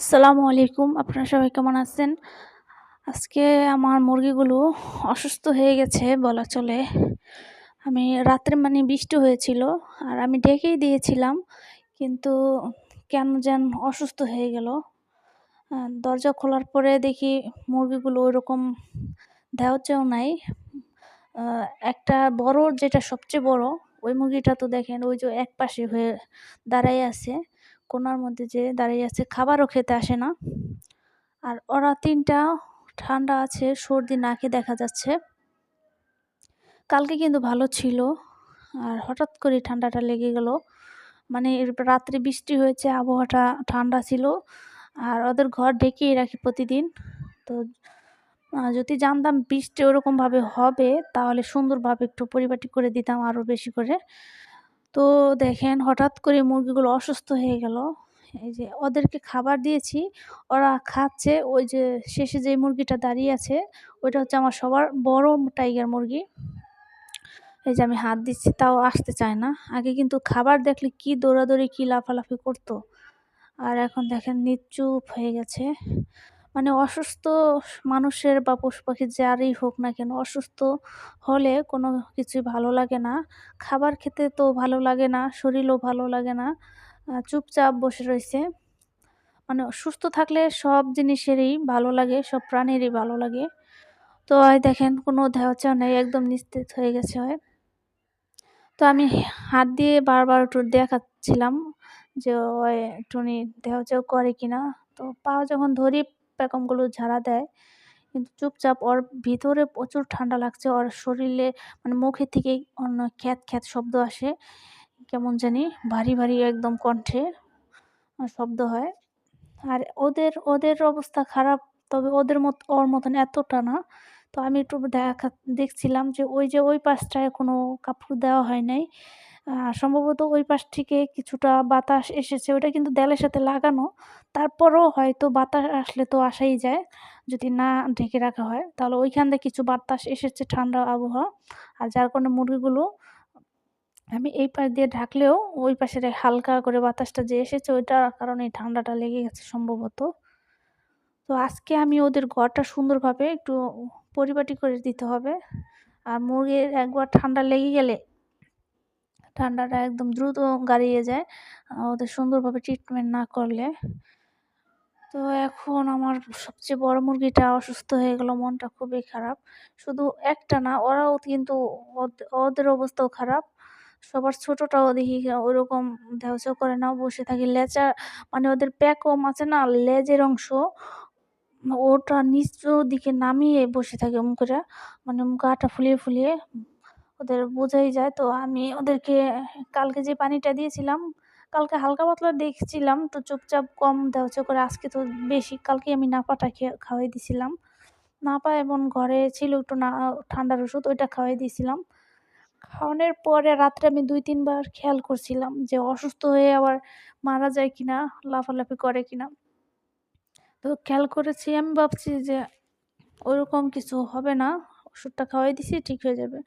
আসসালামু আলাইকুম। আপনারা সবাই কেমন আছেন? আজকে আমার মুরগিগুলো অসুস্থ হয়ে গেছে বলা চলে। আমি রাত্রে মানে বৃষ্টি হয়েছিল আর আমি ডেকেই দিয়েছিলাম, কিন্তু কেন যেন অসুস্থ হয়ে গেল। দরজা খোলার পরে দেখি মুরগিগুলো ওইরকম দেওয়াচেও নাই। একটা বড় যেটা সবচেয়ে বড়, ওই মুরগিটা তো দেখেন ওই যে এক পাশে হয়ে দাঁড়াই আছে। কোনার মধ্যে যে দাঁড়িয়ে আছে খাবারও খেতে আসে না। আর ওরা তিনটা ঠান্ডা আছে, সর্দি নাকে দেখা যাচ্ছে। কালকে কিন্তু ভালো ছিল, আর হঠাৎ করে ঠান্ডাটা লেগে গেল। মানে রাত্রে বৃষ্টি হয়েছে, আবহাওয়াটা ঠান্ডা ছিল, আর ওদের ঘর ঢেকেই রাখি প্রতিদিন। তো যদি জানতাম বৃষ্টি ওরকমভাবে হবে, তাহলে সুন্দরভাবে একটু পরিপাটি করে দিতাম আরও বেশি করে। তো দেখেন হঠাৎ করে মুরগিগুলো অসুস্থ হয়ে গেল। এই যে ওদেরকে খাবার দিয়েছি, ওরা খাচ্ছে। ওই যে শেষে যে মুরগিটা দাঁড়িয়ে আছে, ওইটা হচ্ছে আমার সবার বড় টাইগার মুরগি। এই যে আমি হাত দিচ্ছি, তাও আসতে চায় না। আগে কিন্তু খাবার দেখলে কি দৌড়াদৌড়ি, কি লাফালাফি করতো। আর এখন দেখেন নিচুপ হয়ে গেছে। মানে অসুস্থ মানুষের বা পশু পাখি যারই হোক না কেন, অসুস্থ হলে কোনো কিছুই ভালো লাগে না। খাবার খেতে তো ভালো লাগে না, শরীরও ভালো লাগে না। চুপচাপ বসে রয়েছে। মানে সুস্থ থাকলে সব জিনিসেরই ভালো লাগে, সব প্রাণীরই ভালো লাগে। তো হয় দেখেন, কোনো ধাওচা নেই, একদম নিস্তেজ হয়ে গেছে হয়। তো আমি হাত দিয়ে বারবার একটু দেখাচ্ছিলাম যে, ওই টুনি দেওয়াচাও করে কিনা। তো পা যখন ধরি প্যাকমগুলো ঝাড়া দেয়। কিন্তু চুপচাপ ওর ভিতরে প্রচুর ঠান্ডা লাগছে। ওর শরীরে মানে মুখে থেকেই অন্য খ্যাত খ্যাত শব্দ আসে। কেমন জানি ভারী ভারী একদম কণ্ঠে শব্দ হয়। আর ওদের ওদের অবস্থা খারাপ, তবে ওদের মত, ওর মতন এতটা না। তো আমি একটু দেখা, দেখছিলাম যে ওই যে ওই পাশটায় কোনো কাপড় দেওয়া হয় নাই। সম্ভবত ওই পাশ থেকে কিছুটা বাতাস এসেছে, ওটা কিন্তু দেয়ালের সাথে লাগানো। তারপরও হয়তো বাতাস আসলে তো আসাই যায়, যদি না ঢেকে রাখা হয়। তাহলে ওইখান থেকে কিছু বাতাস এসেছে ঠান্ডা আবহাওয়া। আর যার কারণে মুরগিগুলো, আমি এই পাশ দিয়ে ঢাকলেও ওই পাশের হালকা করে বাতাসটা যে এসেছে, ওইটার কারণে ঠান্ডাটা লেগে গেছে সম্ভবত। তো আজকে আমি ওদের ঘরটা সুন্দরভাবে একটু পরিপাটি করে দিতে হবে। আর মুরগির একবার ঠান্ডা লেগে গেলে ঠান্ডাটা একদম দ্রুত গাড়িয়ে যায়। ওদের সুন্দরভাবে ট্রিটমেন্ট না করলে। তো এখন আমার সবচেয়ে বড় মুরগিটা অসুস্থ হয়ে গেল, মনটা খুবই খারাপ। শুধু একটা না, ওরাও কিন্তু ওদের অবস্থাও খারাপ। সবার ছোটটাও দেখি ওরকম ধ্যাউচাও করে না বসে থাকি। লেজা মানে ওদের প্যাকম আছে না, লেজের অংশ, ওটা নিচ দিকে নামিয়ে বসে থাকে মুখটা মানে মুখ আটা ফুলিয়ে ফুলিয়ে ওদের বোঝাই যায়। তো আমি ওদেরকে কালকে যে পানিটা দিয়েছিলাম, কালকে হালকা পাতলা দেখছিলাম, তো চুপচাপ কম দেওয়া করে আজকে তো বেশি কালকে আমি নাপাটা খেয়ে, খাওয়াই দিছিলাম। নাপা এবং ঘরে ছিল একটু না, ঠান্ডার ওষুধ, ওইটা খাওয়াই দিয়েছিলাম খাওয়ানোর পরে রাত্রে আমি দুই, তিনবার খেয়াল করছিলাম যে অসুস্থ হয়ে আবার মারা যায় কিনা, লাফালাফি করে কিনা। তো খেয়াল করেছি, আমি ভাবছি যে ওরকম কিছু হবে না, ওষুধটা খাওয়াই দিছি, ঠিক হয়ে যাবে।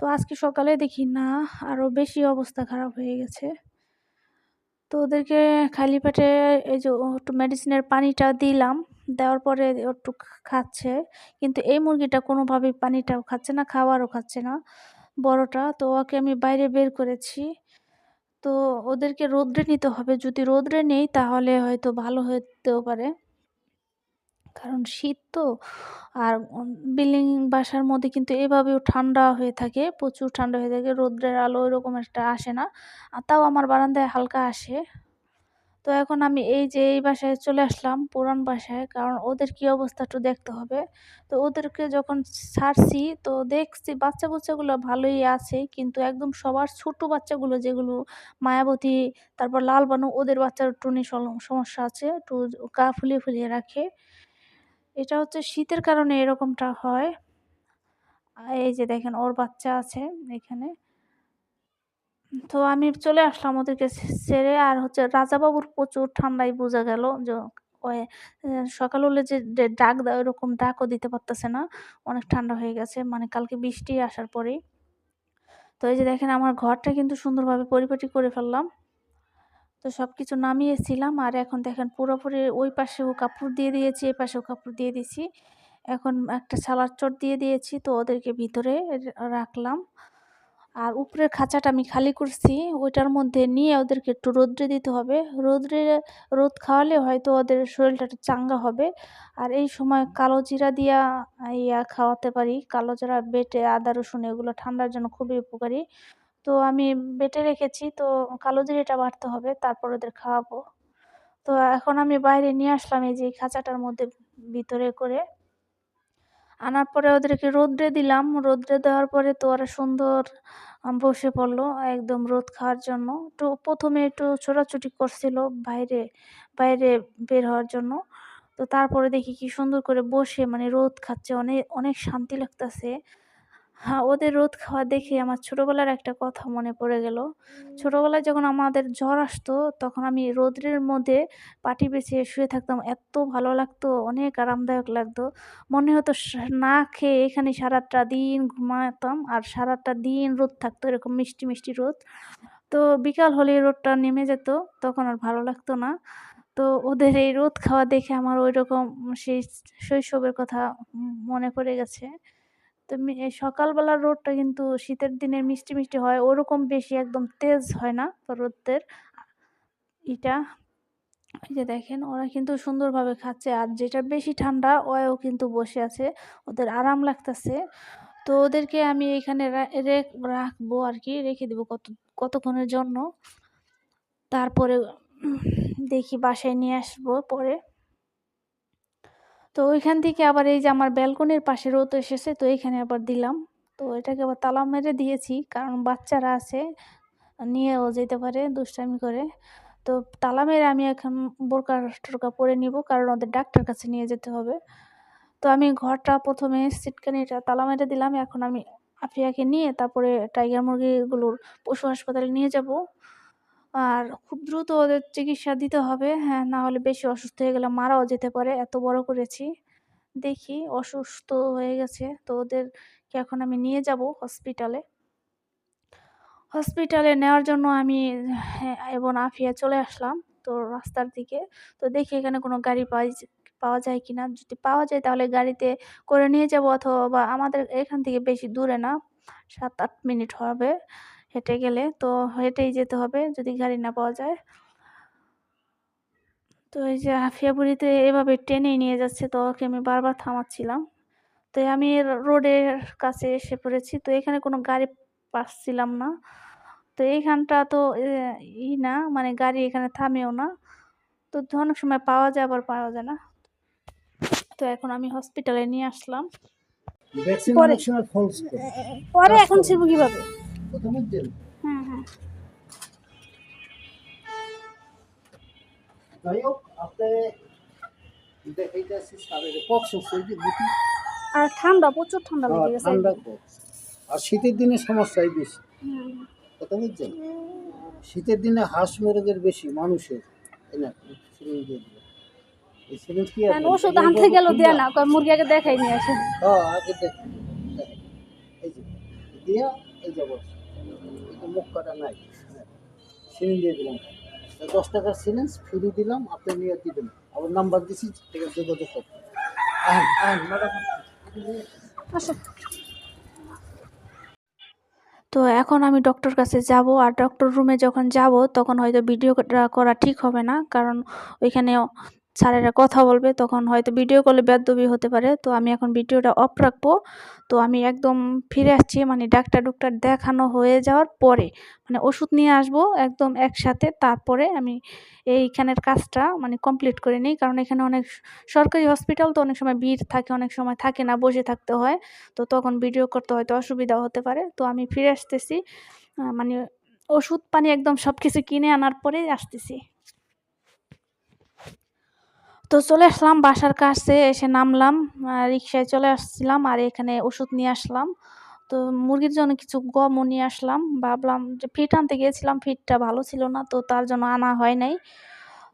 তো আজকে সকালে দেখি না আরও বেশি অবস্থা খারাপ হয়ে গেছে। তো ওদেরকে খালি পেটে এই যে একটু মেডিসিনের পানিটা দিলাম, দেওয়ার পরে একটু খাচ্ছে। কিন্তু এই মুরগিটা কোনোভাবেই পানিটাও খাচ্ছে না খাবারও খাচ্ছে না, বড়টা। তো ওকে আমি বাইরে বের করেছি। তো ওদেরকে রোদ্রে নিতে হবে। যদি রোদ্রে নেই তাহলে হয়তো ভালো হতেও পারে। কারণ শীত তো। আর বিল্ডিং বাসার মধ্যে কিন্তু এভাবেও ঠান্ডা হয়ে থাকে, প্রচুর ঠান্ডা হয়ে থাকে, রোদ্রের আলো এরকম একটা আসে না। আর তাও আমার বারান্দায় হালকা আসে। তো এখন আমি এই যে এই বাসায় চলে আসলাম পুরান বাসায়, কারণ ওদের কি অবস্থা একটু দেখতে হবে। তো ওদেরকে যখন ছাড়ছি, তো দেখছি বাচ্চা বাচ্চাগুলো ভালোই আছে, কিন্তু একদম সবার ছোট বাচ্চাগুলো যেগুলো মায়াবতী, তারপর লাল বানু, ওদের বাচ্চার একটু সমস্যা আছে, একটু গা ফুলিয়ে ফুলিয়ে রাখে। এটা হচ্ছে শীতের কারণে এরকমটা হয়। এই যে দেখেন, ওর বাচ্চা আছে এখানে। তো আমি চলে আসলাম ওদেরকে ছেড়ে, আর হচ্ছে রাজাবাবুর প্রচুর ঠান্ডায় বোঝা গেল যে সকাল হলে যে ডাক দেয় ওরকম ডাকও দিতে পারতেছে না। অনেক ঠান্ডা হয়ে গেছে মানে কালকে বৃষ্টি আসার পরেই। তো এই যে দেখেন, আমার ঘরটা কিন্তু সুন্দরভাবে পরিপাটি করে ফেললাম। তো সব কিছু নামিয়েছিলাম। আর এখন দেখেন পুরোপুরি ওই পাশেও কাপড় দিয়ে দিয়েছি, এই পাশেও কাপড় দিয়ে দিয়েছি এখন একটা ছালার চট দিয়ে দিয়েছি, তো ওদেরকে ভিতরে রাখলাম। আর উপরের খাঁচাটা আমি খালি করছি, ওইটার মধ্যে নিয়ে ওদেরকে একটু রোদ্রে দিতে হবে। রোদ্রে, রোদ খাওয়ালে হয়তো ওদের শরীরটা একটু চাঙ্গা হবে। আর এই সময় কালো জিরা দিয়া ইয়া খাওয়াতে পারি, কালো জিরা, বেটে, আদা, রসুন, এগুলো ঠান্ডার জন্য খুবই উপকারী। তো আমি বেটে রেখেছি, তো কালো জিরাটা বাড়তে হবে, তারপর ওদের খাওয়াবো। তো এখন আমি বাইরে নিয়ে আসলাম এই যে খাঁচাটার মধ্যে ভিতরে করে। আনার পরে ওদেরকে রোদ্রে দিলাম, রোদ্রে দেওয়ার পরে তো ওরা সুন্দর বসে পড়ল একদম রোদ খাওয়ার জন্য। তো প্রথমে একটু ছোটাছুটি করছিল বাইরে বাইরে বের হওয়ার জন্য। তো তারপরে দেখি কি সুন্দর করে বসে মানে রোদ খাচ্ছে অনেক অনেক শান্তি লাগতেছে। হ্যাঁ ওদের রোদ খাওয়া দেখে আমার ছোটোবেলার একটা কথা মনে পড়ে গেল। ছোটোবেলায় যখন আমাদের জ্বর আসতো, তখন আমি রোদ্রের মধ্যে পাটি বেছিয়ে শুয়ে থাকতাম। এত ভালো লাগতো, অনেক আরামদায়ক লাগতো। মনে হতো না খেয়ে এখানে সারাটা দিন ঘুমাতাম আর সারাটা দিন রোদ থাকতো, এরকম মিষ্টি মিষ্টি রোদ। তো বিকাল হলে রোদটা নেমে যেত, তখন আর ভালো লাগতো না। তো ওদের এই রোদ খাওয়া দেখে আমার ওই রকম সেই শৈশবের কথা মনে পড়ে গেছে। তো সকালবেলার রোদটা কিন্তু শীতের দিনে মিষ্টি মিষ্টি হয়। ওরকম বেশি একদম তেজ হয় না রোদের। এটা এই যে দেখেন, ওরা কিন্তু সুন্দরভাবে খাচ্ছে। আর যেটা বেশি ঠান্ডা, ওয়ও কিন্তু বসে আছে। ওদের আরাম লাগতেছে। তো ওদেরকে আমি এখানে রাখব আর কি রেখে দেবো কত, কতক্ষণের জন্য। তারপরে দেখি বাসায় নিয়ে আসব পরে। তো ওইখান থেকে আবার এই যে আমার ব্যালকনির পাশে রোদ এসেছে, তো এখানে আবার দিলাম। তো এটাকে আবার তালা মেরে দিয়েছি, কারণ বাচ্চারা আছে, নিয়েও যেতে পারে, দুষ্টামি করে। তো তালা মেরে আমি এখন বোরকা টোরকা পরে নিব, কারণ ওদের ডাক্তার কাছে নিয়ে যেতে হবে। তো আমি ঘরটা প্রথমে সিটকানিটা তালা মেরে দিলাম, এখন আমি আফিয়াকে নিয়ে তারপরে টাইগার মুরগিগুলোর পশু হাসপাতালে নিয়ে যাব। আর খুব দ্রুত ওদের চিকিৎসা দিতে হবে। হ্যাঁ না হলে বেশি অসুস্থ হয়ে গেলে মারাও যেতে পারে। এত বড় করেছি। দেখি অসুস্থ হয়ে গেছে। তো ওদেরকে এখন আমি নিয়ে যাব হসপিটালে হসপিটালে নেওয়ার জন্য আমি হ্যাঁ, এবং আফিয়া চলে আসলাম তো রাস্তার দিকে। তো দেখি এখানে কোনো গাড়ি পাই পাওয়া যায় কি না যদি পাওয়া যায় তাহলে গাড়িতে করে নিয়ে যাব অথবা আমাদের এখান থেকে বেশি দূরে না সাত আট মিনিট হবে। হেঁটে গেলে তো হেঁটেই যেতে হবে যদি গাড়ি না পাওয়া যায়। তো এই যে হাফিয়া বুড়িতে এভাবে টেনেই নিয়ে যাচ্ছে তো ওকে আমি বারবার থামাচ্ছিলাম। তো আমি রোডের কাছে এসে পড়েছি তো এখানে কোনো গাড়ি পাচ্ছিলাম না। তো এইখানটা তো ই না মানে গাড়ি এখানে থামেও না। তো অনেক সময় পাওয়া যায় আবার পাওয়া যায় না। তো এখন আমি হসপিটালে নিয়ে আসলাম। পরে এখন ছিল কীভাবে? হ্যাঁ হ্যাঁ। যাই হোক দেখাইতেছি সারের পক্স আর ঠান্ডা প্রচুর ঠান্ডা লেগে গেছে ঠান্ডা আর শীতের দিনে সমস্যাই বেশি। কথা বুঝছেন শীতের দিনে হাঁস মেরোগের বেশি মানুষের। না সিরিঞ্জ দিয়ে দিল এই সিরিঞ্জ কি ওষুধ আনতে গেল দেয় না কয় মুরগি আগে দেখাই নিয়ে আসে। হ্যাঁ আগে দেখ। এই যে দিয়া। মুখ নাই। দিয়ে দিলাম। দশ টাকার সিরিঞ্জ ফ্রি দিলাম, আপনি নিয়ে দিবেন আবার নাম্বার দিছি যোগাযোগ তো এখন আমি ডক্টর কাছে যাব, আর ডক্টর রুমে যখন যাব, তখন হয়তো ভিডিওটা করা ঠিক হবে না, কারণ ওইখানে স্যারেরা কথা বলবে, তখন হয়তো ভিডিও কলে বেদবি হতে পারে। তো আমি এখন ভিডিওটা অফ রাখব। তো আমি একদম ফিরে আসছি মানে ডাক্তার ডুক্তার দেখানো হয়ে যাওয়ার পরে মানে ওষুধ নিয়ে আসব একদম একসাথে। তারপরে আমি এইখানের কাজটা মানে কমপ্লিট করে নিই। কারণ এখানে অনেক সরকারি হসপিটাল তো অনেক সময় ভিড় থাকে, অনেক সময় থাকে না, বসে থাকতে হয়। তো তখন ভিডিও করতে হয়তো অসুবিধা হতে পারে। তো আমি ফিরে আসতেছি। মানে ওষুধ পানি একদম সব কিছু কিনে আনার পরে আসতেছি। তো চলে আসলাম বাসার কাছে, এসে নামলাম রিক্সায় চলে আসছিলাম আর এখানে ওষুধ নিয়ে আসলাম। তো মুরগির জন্য কিছু গমও নিয়ে আসলাম। ভাবলাম যে ফিট আনতে গিয়েছিলাম, ফিটটা ভালো ছিল না, তো তার জন্য আনা হয় নাই।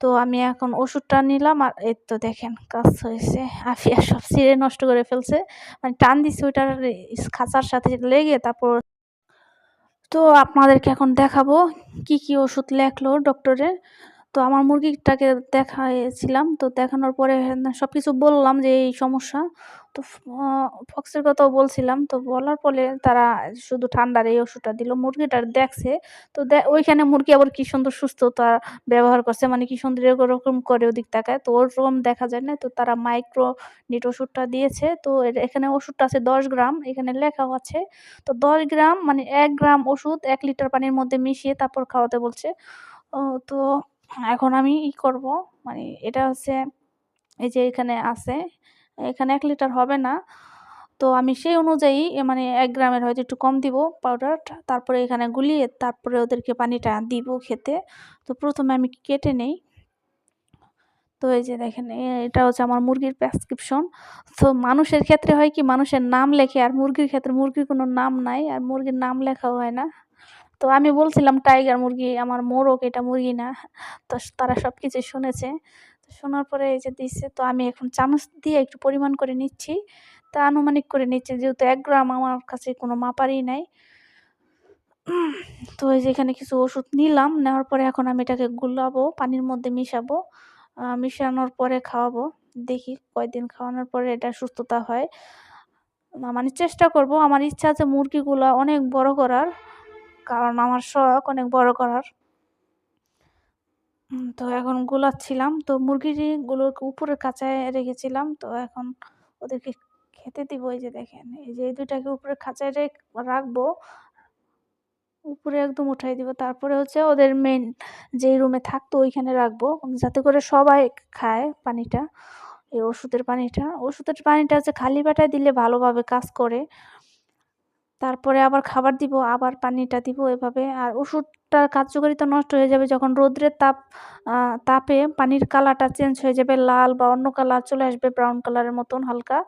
তো আমি এখন ওষুধটা নিলাম আর এই তো দেখেন কাজ হয়েছে। আফিয়া সব ছিঁড়ে নষ্ট করে ফেলছে। মানে টান দিচ্ছে ওইটার খাঁচার সাথে লেগে তারপর তো আপনাদেরকে এখন দেখাবো কি কি ওষুধ লেখলো ডক্টরের তো আমার মুরগিটাকে দেখাইছিলাম, তো দেখানোর পরে সব কিছু বললাম যে এই সমস্যা। তো ফক্সের কথাও বলছিলাম, তো বলার পরে তারা শুধু ঠান্ডার এই ওষুধটা দিল, মুরগিটার দেখছে, তো ওইখানে মুরগি আবার কি সুন্দর সুস্থ তার ব্যবহার করছে মানে কি সুন্দর এরকম করে ওদিক তাকায়, তো ওরকম দেখা যায় না, তো তারা মাইক্রো নিট ওষুধটা দিয়েছে, তো এখানে ওষুধটা আছে দশ গ্রাম, এখানে লেখাও আছে, তো দশ গ্রাম মানে এক গ্রাম ওষুধ এক লিটার পানির মধ্যে মিশিয়ে তারপর খাওয়াতে বলছে। তো এখন আমি ই করব। মানে এটা হচ্ছে, এই যে এখানে আছে, এখানে এক লিটার হবে না। তো আমি সেই অনুযায়ী মানে এক গ্রামের হয়তো একটু কম দিব পাউডারটা তারপরে এখানে গুলিয়ে তারপরে ওদেরকে পানিটা দিব খেতে। তো প্রথমে আমি কেটে নেই। তো এই যে দেখেন এটা হচ্ছে আমার মুরগির প্রেসক্রিপশন তো মানুষের ক্ষেত্রে হয় কি, মানুষের নাম লেখে, আর মুরগির ক্ষেত্রে মুরগির কোনো নাম নাই, আর মুরগির নাম লেখাও হয় না। তো আমি বলছিলাম টাইগার মুরগি, আমার মোরগ এটা মুরগি না। তো তারা সব কিছু শুনেছে। তো শোনার পরে এই যে দিচ্ছে তো আমি এখন চামচ দিয়ে একটু পরিমাণ করে নিচ্ছি। তা আনুমানিক করে নিচ্ছি, যেহেতু এক গ্রাম আমার কাছে কোনো মাপারই নাই। তো এই যে এখানে কিছু ওষুধ নিলাম, নেওয়ার পরে এখন আমি এটাকে গুলাবো, পানির মধ্যে মিশাবো মিশানোর পরে খাওয়াবো। দেখি কয়দিন খাওয়ানোর পরে এটা সুস্থতা হয়। মানে চেষ্টা করব। আমার ইচ্ছা আছে মুরগিগুলো অনেক বড় করার। কারণ আমার শখ অনেক বড় করার। তো এখন গুলাচ্ছিলাম। তো মুরগিগুলোকে উপরে কাঁচায় রেখেছিলাম। তো এখন ওদেরকে খেতে দিব, এই যে দেখেন। এই যে এই দুইটাকে উপরে খাঁচায় রাখব। উপরে একদম উঠাই দিব। তারপরে হচ্ছে ওদের মেন যেই রুমে থাকতো ওইখানে রাখব। যাতে করে সবাই খায় পানিটা, এই ওষুধের পানিটা। ওষুধের পানিটা হচ্ছে খালি পেটায় দিলে ভালোভাবে কাজ করে। তারপরে আবার খাবার দিব, আবার পানিটা দিব এভাবে। আর ওষুধটার কার্যকারিতা নষ্ট হয়ে যাবে যখন রোদ্রের তাপ তাপে পানির কালারটা চেঞ্জ হয়ে যাবে, লাল বা অন্য কালার চলে আসবে ব্রাউন কালারের মতন হালকা।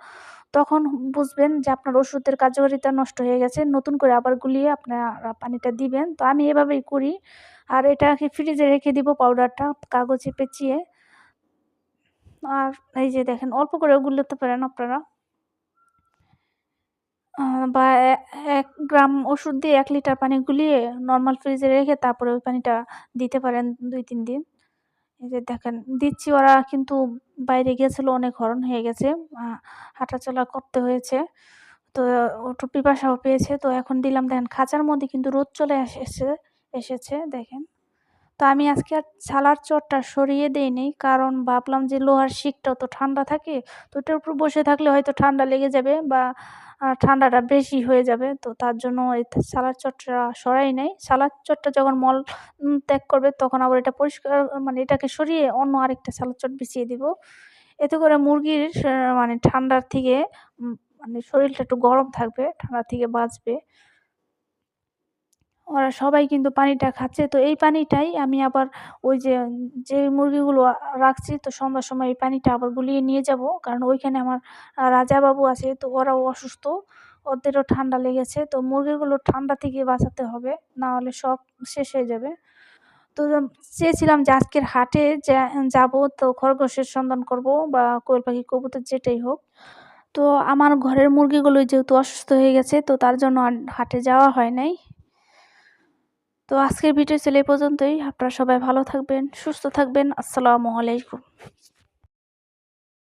তখন বুঝবেন যে আপনার ওষুধের কার্যকারিতা নষ্ট হয়ে গেছে, নতুন করে আবার গুলিয়ে আপনারা পানিটা দিবেন। তো আমি এভাবেই করি। আর এটাকে ফ্রিজে রেখে দিব পাউডারটা কাগজে পেঁচিয়ে। আর এই যে দেখেন, অল্প করে গুলোতে পারেন আপনারা। বা এক গ্রাম ওষুধ দিয়ে এক লিটার পানি গুলিয়ে নর্মাল ফ্রিজে রেখে তারপরে ওই পানিটা দিতে পারেন দুই, তিন দিন। এই যে দেখেন, দিচ্ছি ওরা কিন্তু বাইরে গিয়েছিল অনেক হরণ হয়ে গেছে হাঁটাচলা করতে হয়েছে। তো একটু পিপাসাও পেয়েছে, তো এখন দিলাম। দেখেন, খাঁচার মধ্যে কিন্তু রোদ চলে এসেছে এসেছে, দেখেন। তো আমি আজকে আর ছালার চটটা সরিয়ে দিইনি। কারণ ভাবলাম যে লোহার শিকটা তো ঠান্ডা থাকে, তো ওটার উপর বসে থাকলে হয়তো ঠান্ডা লেগে যাবে বা ঠান্ডাটা বেশি হয়ে যাবে। তো তার জন্য এই সালাদ চটটা সরাই নেই। সালাদ চটটা যখন মল ত্যাগ করবে তখন আবার এটা পরিষ্কার মানে এটাকে সরিয়ে অন্য আরেকটা সালাদ চট বিছিয়ে দিব। এতে করে মুরগির মানে ঠান্ডার থেকে মানে শরীরটা একটু গরম থাকবে ঠান্ডা থেকে বাঁচবে। ওরা সবাই কিন্তু পানিটা খাচ্ছে। তো এই পানিটাই আমি আবার ওই যে যে মুরগিগুলো রাখছি, তো সন্ধ্যার সময় এই পানিটা আবার গুলিয়ে নিয়ে যাব। কারণ ওইখানে আমার রাজাবাবু আছে, তো ওরাও অসুস্থ। ওদেরও ঠান্ডা লেগেছে। তো মুরগিগুলো ঠান্ডা থেকে বাঁচাতে হবে, না হলে সব শেষ হয়ে যাবে। তো চেয়েছিলাম যে আজকের হাটে যাব, তো খরগোশের সন্ধান করব বা কোয়েল পাখি, কবুতর যেটাই হোক। তো আমার ঘরের মুরগিগুলো যেহেতু অসুস্থ হয়ে গেছে, তো তার জন্য হাটে যাওয়া হয় নাই। তো আজকের ভিডিও এই পর্যন্তই। আপনারা সবাই ভালো থাকবেন সুস্থ থাকবেন। আসসালামু আলাইকুম।